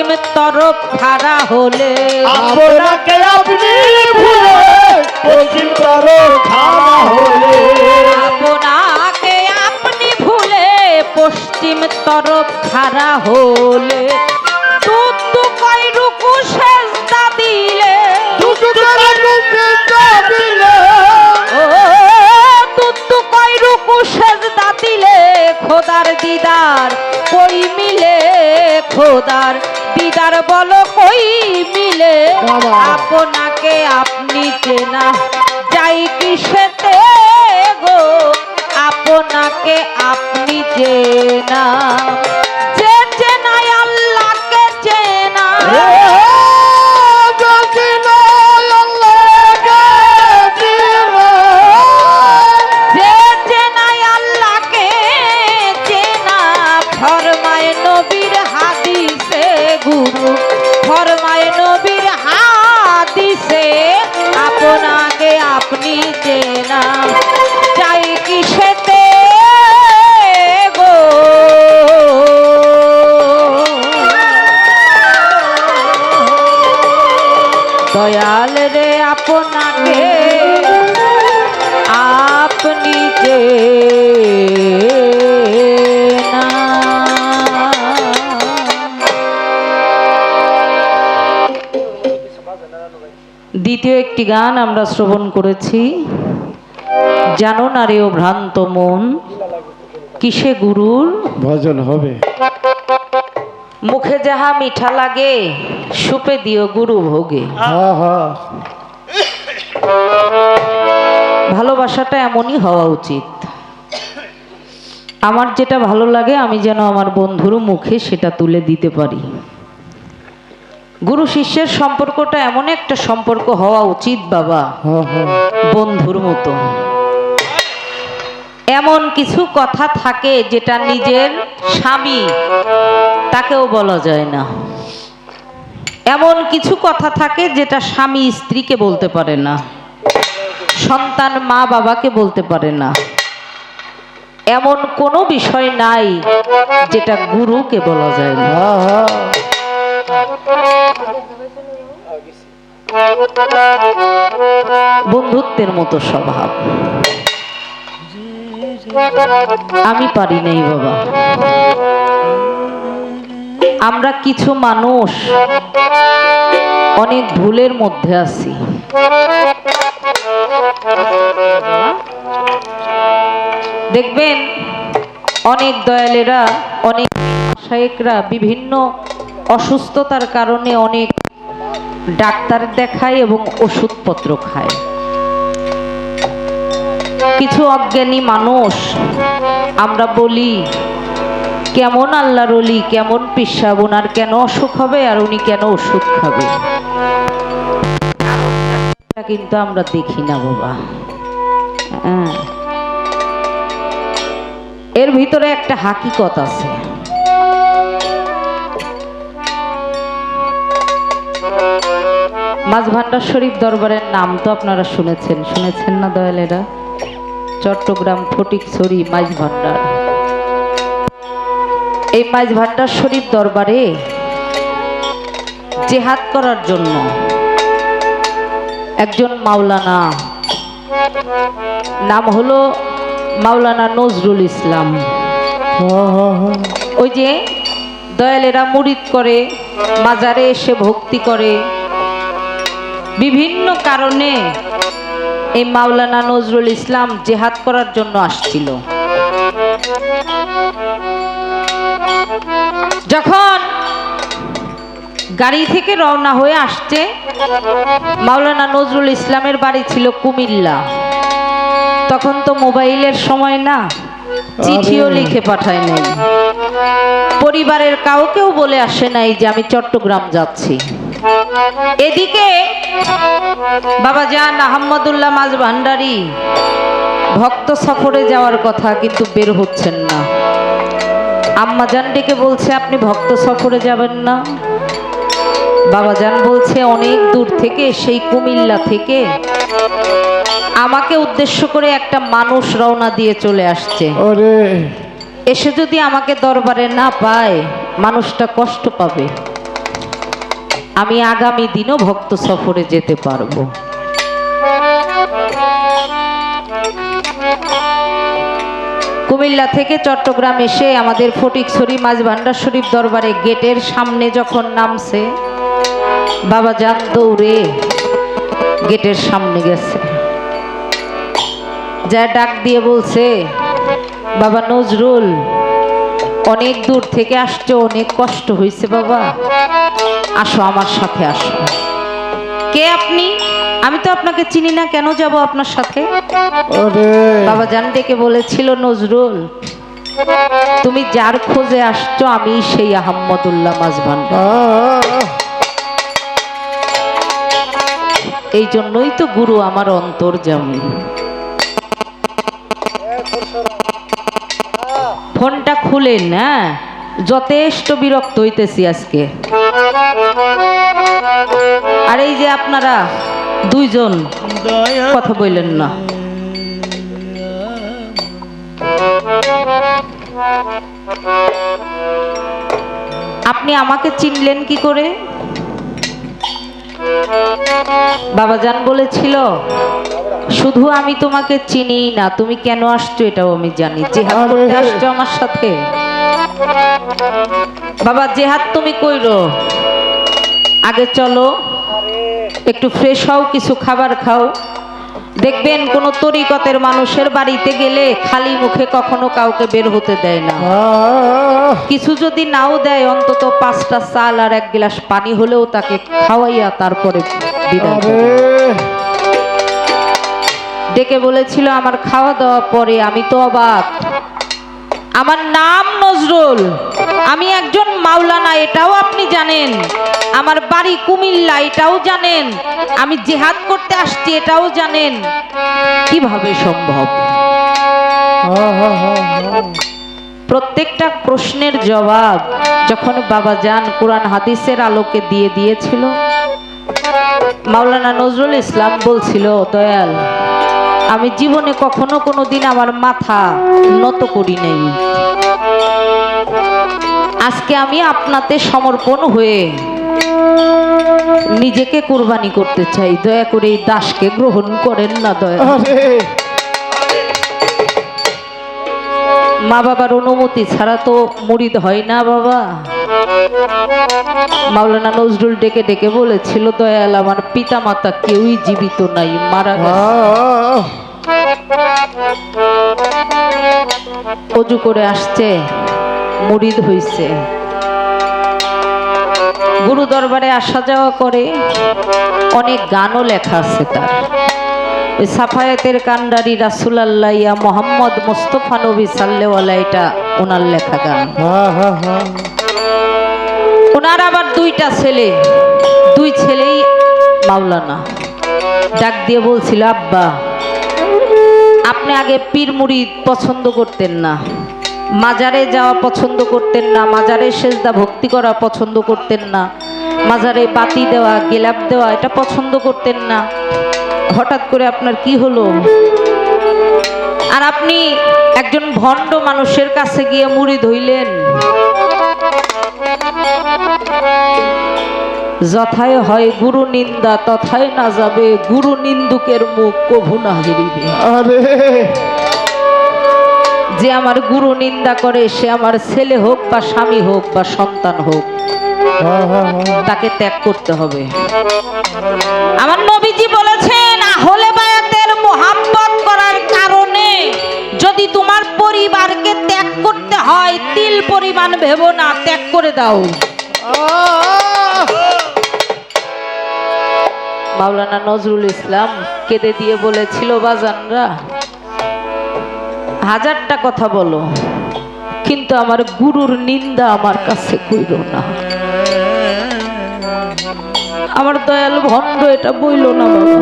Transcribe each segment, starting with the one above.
পশ্চিম তরফ খারা হলে আপনাকে আপনি ভুলে অসীম তরফ খারা হলে। আপনাকে আপনি ভুলে পশ্চিম তরফ খারা হলে। বলো কই মিলে। আপনাকে আপনি চেনা দ্বিতীয় একটি গান আমরা শ্রবণ করেছি। জানো না রে ও ভ্রান্ত মন কিসে গুরুর? ভজন হবে। মুখে যাহা মিঠা লাগে সুপে দিও গুরু ভোগে। ভালোবাসাটা এমনই হওয়া উচিত। আমার যেটা ভালো লাগে আমি যেন আমার বন্ধুর মুখে সেটা তুলে দিতে পারি। গুরু শিষ্যের সম্পর্কটা এমন একটা সম্পর্ক হওয়া উচিত বাবা। হ্যাঁ হ্যাঁ। বন্ধুর মতো। এমন কিছু কথা থাকে যেটা নিজের স্বামী তাকেও বলা যায় না। এমন কিছু কথা থাকে যেটা স্বামী স্ত্রীকে বলতে পারে না। সন্তান মা বাবাকে বলতে পারে না। এমন কোনো বিষয় নাই যেটা গুরুকে বলা যায় না। হ্যাঁ বন্ধুত্বের মতো স্বভাব। আমি পারি নাই বাবা। আমরা কিছু মানুষ অনেক ভুলের মধ্যে আছি। দেখবেন, অনেক দয়ালেরা, অনেক শায়েকরা বিভিন্ন অসুস্থতার কারণে অনেক ডাক্তার দেখায় এবং ওষুধপত্র খায়। কিছু অজ্ঞানী মানুষ, আমরা বলি, কেমন আল্লাহর অলি কেমন পিসাব ওনার কেন অসুখ হবে আর উনি কেন ওষুধ খাবে? কিন্তু আমরা দেখি না বাবা। হ্যাঁ। এর ভিতরে একটা হাকিকত আছে। মাছ ভান্ডার শরীফ দরবারের নাম তো আপনারা শুনেছেন। শুনেছেন না দয়ালেরা? চট্টগ্রাম ফটিকছড়ি মাছ ভান্ডার। এই মাছ ভান্ডার শরীফ দরবারে জেহাদ করার জন্য একজন মাওলানা, নাম হলো মাওলানা নজরুল ইসলাম। ওই যে দয়ালেরা মুরিদ করে, মাজারে এসে ভক্তি করে বিভিন্ন কারণে এই মাওলানা নজরুল ইসলাম জেহাদ করার জন্য আসছিল। যখন গাড়ি থেকে রওনা হয়ে আসছে মাওলানা নজরুল ইসলামের বাড়ি ছিল কুমিল্লা। তখন তো মোবাইলের সময় না চিঠিও লিখে পাঠায় নাই। পরিবারের কাউকেও বলে আসে নাই যে আমি চট্টগ্রাম যাচ্ছি। এদিকে বাবা জান আহমদুল্লাহ মাঝ ভান্ডারি। ভক্ত সফরে যাওয়ার কথা কিন্তু বের হচ্ছেন না। আম্মা জান ডেকে বলছে আপনি ভক্ত সফরে যাবেন না? বাবা জান বলছে অনেক দূর থেকে সেই কুমিল্লা থেকে আমাকে উদ্দেশ্য করে একটা মানুষ রওনা দিয়ে চলে আসছে। এসে যদি আমাকে দরবারে না পায় মানুষটা কষ্ট পাবে। আমি আগামী দিনও ভক্ত সফরে যেতে পারব। কুমিল্লা থেকে চট্টগ্রাম এসে আমাদের ফটিকছড়ি মাঝ ভান্ডার শরীফ দরবারে গেটের সামনে যখন নামছে, বাবা যান দৌড়ে গেটের সামনে গেছে। যা ডাক দিয়ে বলছে, বাবা নজরুল অনেক দূর থেকে আসছো অনেক কষ্ট হয়েছে বাবা। আসো আমার সাথে আসো। কে আপনি? আমি তো আপনাকে চিনি না কেন যাব আপনার সাথে? বাবা জান ডেকে বলেছিল নজরুল তুমি যার খোঁজে আসছো আমি সেই আহম্মদুল্লাহ মাজবান এই জন্যই তো গুরু আমার অন্তর জামি ফোনটা খুলেন হ্যাঁ? যথেষ্ট বিরক্ত হইতেছি আজকে। আর এই যে আপনারা দুইজন কথা বললেন না। আপনি আমাকে চিনলেন কি করে? বাবাজান বলেছিল, শুধু আমি তোমাকে চিনি না, তুমি কেন আসছো এটাও আমি জানি। আসছো আমার সাথে। বাবা, যে হাত তুমি কইরো, আগে চলো, একটু ফ্রেশ হও, কিছু খাবার খাও। দেখবেন কোন তরিকতের মানুষের বাড়িতে গেলে খালি মুখে কখনো কাউকে বের হতে দেয় না। কিছু যদি নাও দেয় অন্তত পাঁচটা চাল আর এক গ্লাস পানি হলেও তাকে খাওয়াইয়া তারপরে বিদায় ডেকে বলেছিল আমার খাওয়া দাওয়া পরে আমি তো অবাক। আমার নাম নজরুল। আমি একজন মাওলানা, এটাও আপনি জানেন। আমার বাড়ি কুমিল্লা, এটাও জানেন। আমি জেহাদ করতে আসছি, এটাও জানেন। কীভাবে সম্ভব। প্রত্যেকটা প্রশ্নের জবাব যখন বাবা যান কোরআন হাদিসের আলোকে দিয়ে দিয়েছিল। মাওলানা নজরুল ইসলাম বলছিল, দয়াল আমি জীবনে কখনো কোনো দিন আমার মাথা নত করি নাই। আজকে আমি আপনাতে সমর্পণ হয়ে নিজেকে কোরবানি করতে চাই। দয়া করে এই দাসকে গ্রহণ করেন না দয়া মা বাবার অনুমতি ছাড়া তো মুরিদ হয় না বাবা। মাওলানা নজরুল ডেকে ডেকে বলেছিল দয়াল আমার পিতা মাতা কেউই জীবিত নাই মারা অজু করে আসছে মুরিদ হইছে। গুরু দরবারে আসা যাওয়া করে অনেক গানও লেখা আছে তার। ওই সাফায়াতের কান্ডারি রাসুল আল্লাহ ইয়া মোহাম্মদ মোস্তফা নবী সাল্লেওয়ালা এটা ওনার লেখা গান। ওনার আবার দুইটা ছেলে। দুই ছেলেই মাওলানা। ডাক দিয়ে বলছিল, আব্বা, আপনি আগে পীর মুড়ি পছন্দ করতেন না। মাজারে যাওয়া পছন্দ করতেন না, মাজারে সেজদা ভক্তি করা পছন্দ করতেন না, মাজারে বাতি দেওয়া, গেলাপ দেওয়া, এটা পছন্দ করতেন না। হঠাৎ করে আপনার কি হলো? আর আপনি একজন ভণ্ড মানুষের কাছে গিয়ে মুড়ি ধইলেন যথায় হয় গুরু নিন্দা তথায় না যাবে গুরু নিন্দুকের মুখ কভু না হেরিবে। আরে! যে আমার গুরু নিন্দা করে সে আমার ছেলে হোক বা স্বামী হোক বা সন্তান হোক আহ, আহ, আহ। তাকে ত্যাগ করতে হবে। আমার নবীজি বলেছেন আহলে বায়াতের মোহাব্বত করার কারণে যদি তোমার পরিবারকে ত্যাগ করতে হয় তিল পরিমাণ ভেবো না ত্যাগ করে দাও। মাওলানা নজরুল ইসলাম কেঁদে দিয়ে বলেছিল, বাজানরা, হাজারটা কথা বলো, কিন্তু আমার গুরুর নিন্দা আমার কাছে কইর না। আমার দয়াল ভণ্ড এটা বইল না বাবা।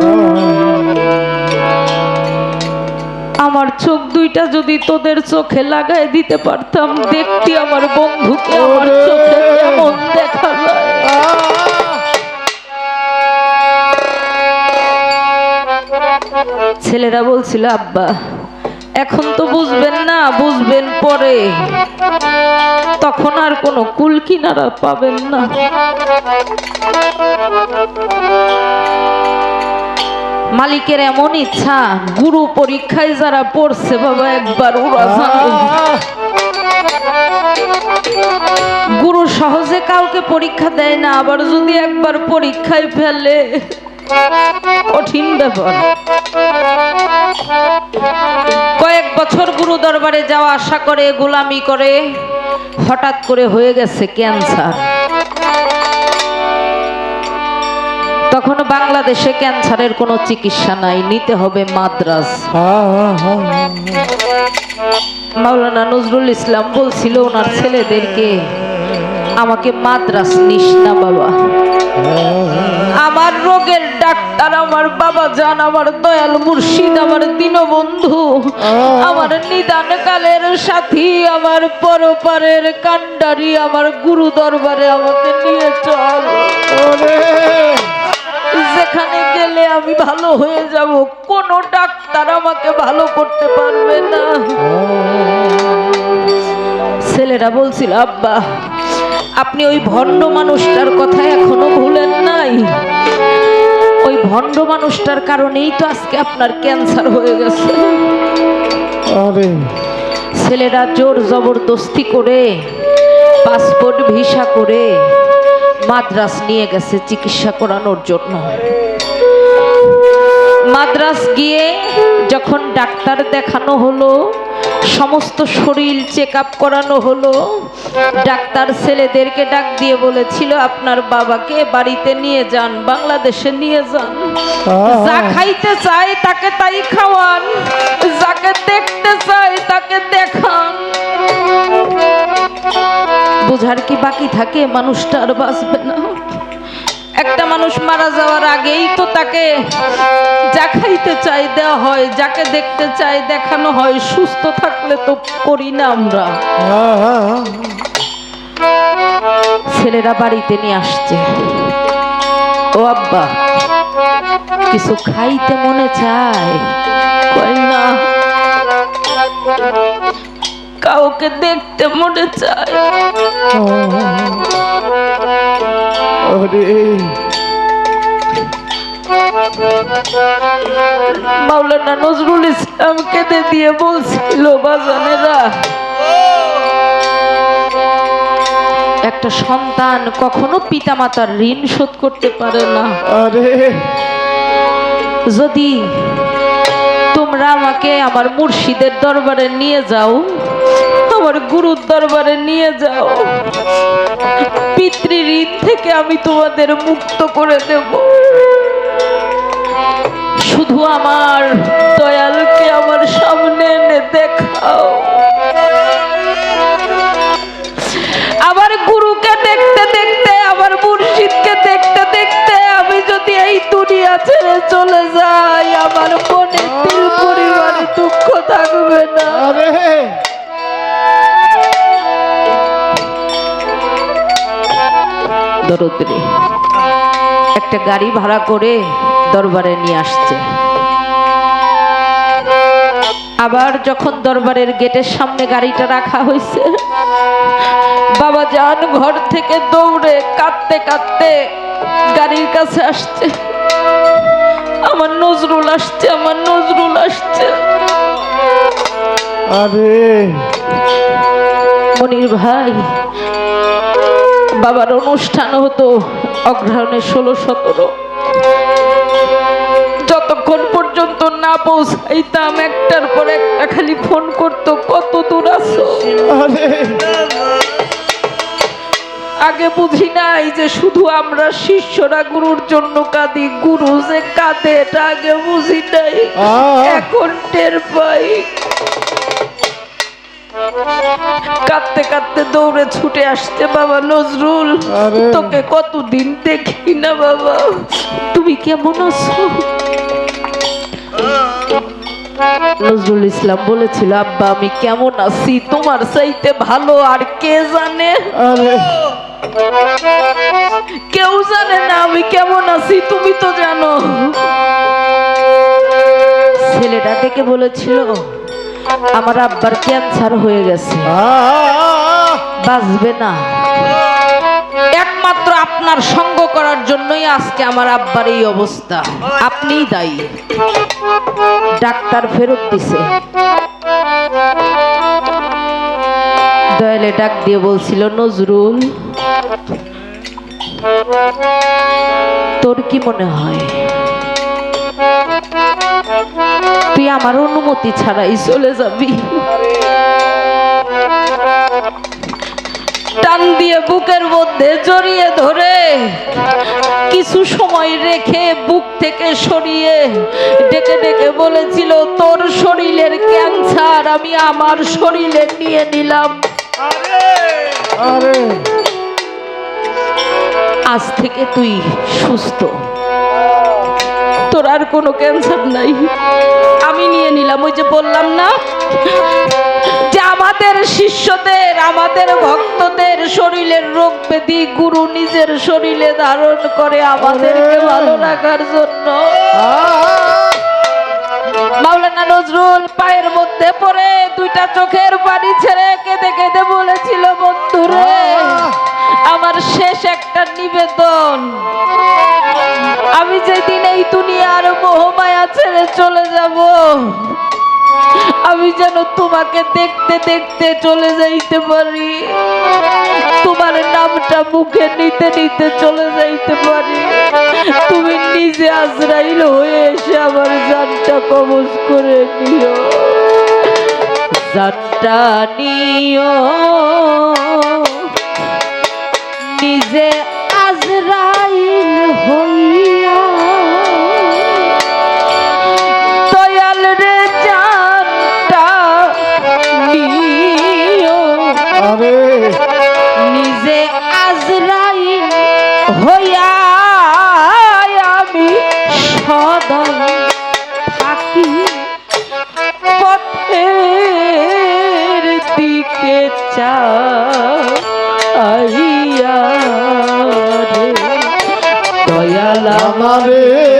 আমার চোখ দুইটা যদি তোদের চোখে লাগাই দিতে পারতাম দেখতি আমার বন্ধুকে আমার চোখে কেমন দেখা যায় ছেলেরা বলছিল আব্বা এখন তো বুঝবেন না বুঝবেন পরে। তখন আর কোনো কুল কিনারা পাবেন না। মালিকের এমন ইচ্ছা গুরু পরীক্ষায় যারা পড়ছে বাবা একবার গুরু সহজে কাউকে পরীক্ষা দেয় না আবার যদি একবার পরীক্ষায় ফেলে। কঠিন ব্যাপার। কয়েক বছর গুরু দরবারে যাওয়া আশা করে গোলামি করে হঠাৎ করে হয়ে গেছে ক্যান্সার। বাংলাদেশে ক্যান্সারের কোনো চিকিৎসা নাই, নিতে হবে মাদ্রাস মাওলানা নজরুল ইসলাম বলছিল, ওনার ছেলেদেরকে আমাকে মাদ্রাস নিস না বাবা। আমার রোগের ডাক্তার, আমার বাবা জান, আমার দয়াল মুর্শিদ, আমার দীনবন্ধু, আমার নিদান কালের সাথী, আমার পরপারের কান্ডারি আমার গুরু দরবারে আমাকে নিয়ে চল। আমি ভালো হয়ে যাব কোনো ডাক্তার আমাকে ভালো করতে পারবে না। ছেলেরা বলছিল আব্বা আপনি ওই ভণ্ড মানুষটার কথা এখনও ভুলেন নাই। ওই ভণ্ড মানুষটার কারণেই তো আজকে আপনার ক্যান্সার হয়ে গেছে। ছেলেরা জোর জবরদস্তি করে পাসপোর্ট ভিসা করে মাদ্রাস নিয়ে গেছে চিকিৎসা করানোর জন্য। মাদ্রাস গিয়ে যখন ডাক্তার দেখানো হলো সমস্ত শরীর চেক আপ করানো হলো ডাক্তার ছেলেদেরকে ডাক দিয়ে বলেছিল আপনার বাবাকে বাড়িতে নিয়ে যান বাংলাদেশে নিয়ে যান। যা খাইতে চায় তাকে তাই খাওয়ান যাকে দেখতে চায় তাকে দেখান। বোঝার কি বাকি থাকে? মানুষটা আর বাঁচবে না। একটা মানুষ মারা যাওয়ার আগেই তো তাকে যা খাইতে চাই দেওয়া হয়, যাকে দেখতে চাই দেখানো হয়, সুস্থ থাকলে তো করি না আমরা। ছেলেরা বাড়িতে নিয়ে আসছে। ও আব্বা, কিছু খাইতে মনে চায়? না। কাউকে দেখতে মনে চায়। মাওলানা নজরুল ইসলাম কেঁদে দিয়ে বলছিল বাজানেরা একটা সন্তান কখনো পিতামাতার ঋণ শোধ করতে পারে না। আরে। যদি তোমরা আমাকে আমার মুর্শিদের দরবারে নিয়ে যাও আমার গুরুর দরবারে নিয়ে যাও। পিতৃ থেকে আমি তোমাদের মুক্ত করে দেব। শুধু আমার দয়ালকে আমার সামনে এনে দেখাও। আমার গুরুকে দেখতে দেখতে, আমার মুর্শিদকে দেখতে দেখতে আমি যদি এই দুনিয়া ছেড়ে চলে যাই, আমার মনে তিল পরিমাণে দুঃখ থাকবে না। আরে দরদ্রে একটা গাড়ি ভাড়া করে দরবারে নিয়ে আসছে। আবার যখন দরবারের গেটের সামনে গাড়িটা রাখা হয়েছে বাবা যান ঘর থেকে দৌড়ে কাঁদতে কাঁদতে গাড়ির কাছে আসছে। আমার নজরুল আসছে আমার নজরুল আসছে। আরে। মনির ভাই বাবার অনুষ্ঠান হতো অগ্রহণের ষোলো সতেরো। যতক্ষণ পর্যন্ত না পৌঁছাইতাম একটার পর একটা খালি ফোন করতো কত দূর আছো? আরে। আগে বুঝি নাই যে শুধু আমরা শিষ্যরা গুরুর জন্য কাঁদি গুরু যে কাঁদে এটা আগে বুঝি নাই। এখন টের পাই। কাঁদতে কাঁদতে দৌড়ে ছুটে আসতে বাবা নজরুল। তোকে কতদিন দেখি না বাবা। তুমি কেমন আছো? নজরুল ইসলাম বলেছিল আব্বা আমি কেমন আছি? তোমার চাইতে ভালো আর কে জানে? কেউ জানে না আমি কেমন আছি তুমি তো জানো। ছেলেটা থেকে বলেছিল আমার আব্বার ক্যান্সার হয়ে গেছে। বাঁচবে না। একমাত্র আপনার সঙ্গ করার জন্যই আজকে আমার আব্বার এই অবস্থা। আপনিই দায়ী। ডাক্তার ফেরত দিছে। দয়ালে ডাক দিয়ে বলছিল, নজরুল, তোর কি মনে হয়? তুই আমার অনুমতি ছাড়াই চলে যাবি। টান দিয়ে বুকের মধ্যে জড়িয়ে ধরে কিছু সময় রেখে বুক থেকে সরিয়ে ডেকে ডেকে বলেছিল তোর শরীরের ক্যান্সার আমি আমার শরীরে নিয়ে নিলাম। আজ থেকে তুই সুস্থ। তোর আর কোনো ক্যান্সার নাই। আমি নিয়ে নিলাম ওই যে বললাম না? যে আমাদের শিষ্যদের আমাদের ভক্তদের শরীরের রোগ ব্যাধি গুরু নিজের শরীরে ধারণ করে আমাদেরকে ভালো রাখার জন্য! মাওলানা নজরুল পায়ের মধ্যে পড়ে দুইটা চোখের পানি ছেড়ে কেঁদে কেঁদে বলেছিল বন্ধুরে আমার শেষ একটা নিবেদন। আমি যেদিন এই দুনিয়ার মোহমায়া ছেড়ে চলে যাব, আমি যেন তোমাকে দেখতে দেখতে চলে যাইতে পারি। তোমার নামটা মুখে নিতে নিতে চলে যাইতে পারি। তুমি নিজে আজরাইল হয়ে এসে আমার জানটা কবজ করে নিও। জানটা নিও। নিজে আজরাইল হইয়া চাইয়া দয়াল আমার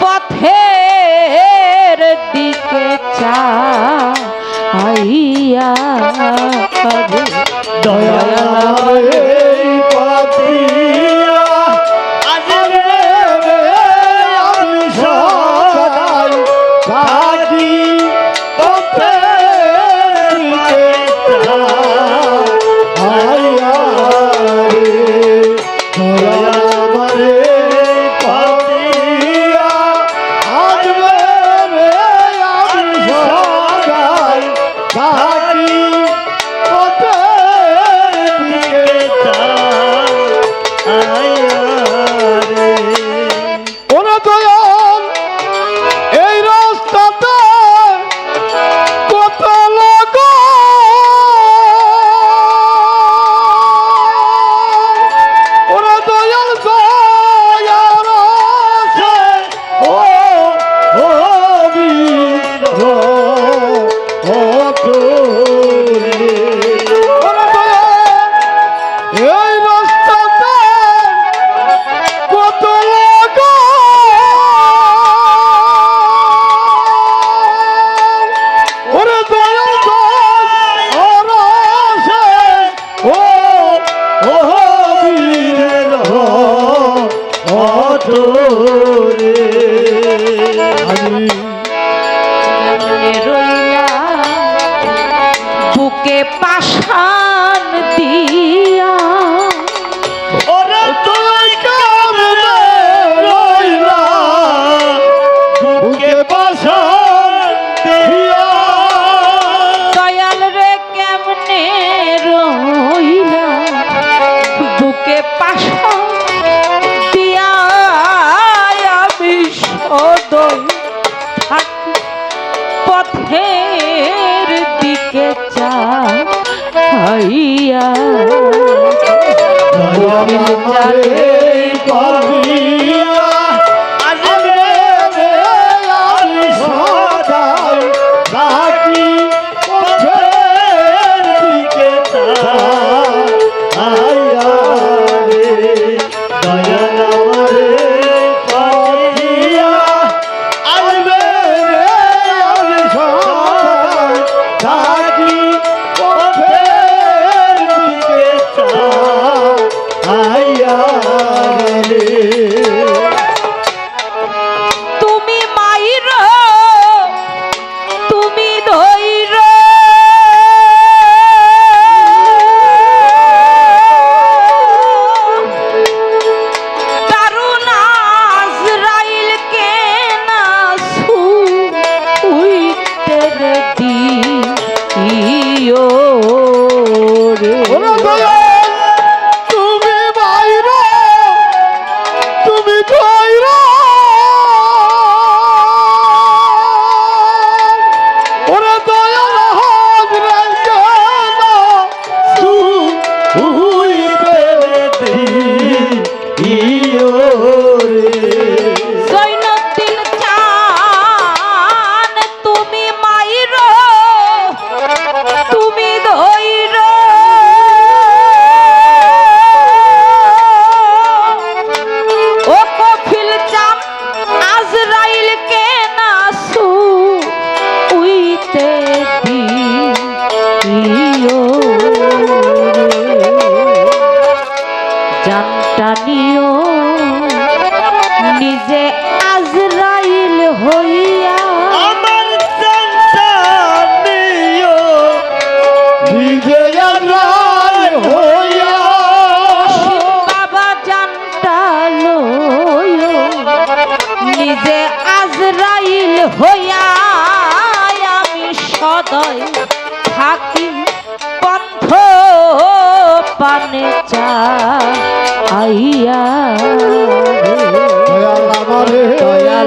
পথের দিকে চা আইয়া দয়াল বুকে পাশান পাবি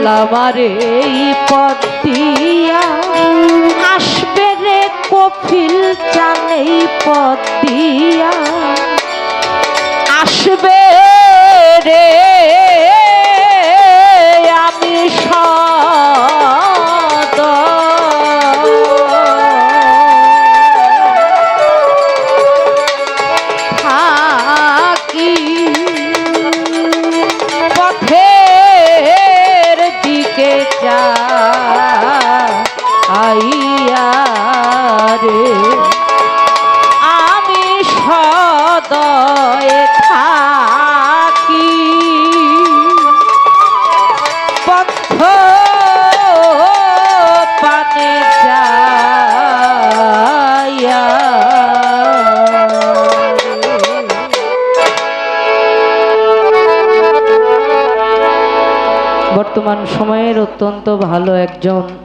দয়াল এই পথিয়া আসবে রে কফিল চান এই পথিয়া আসবে John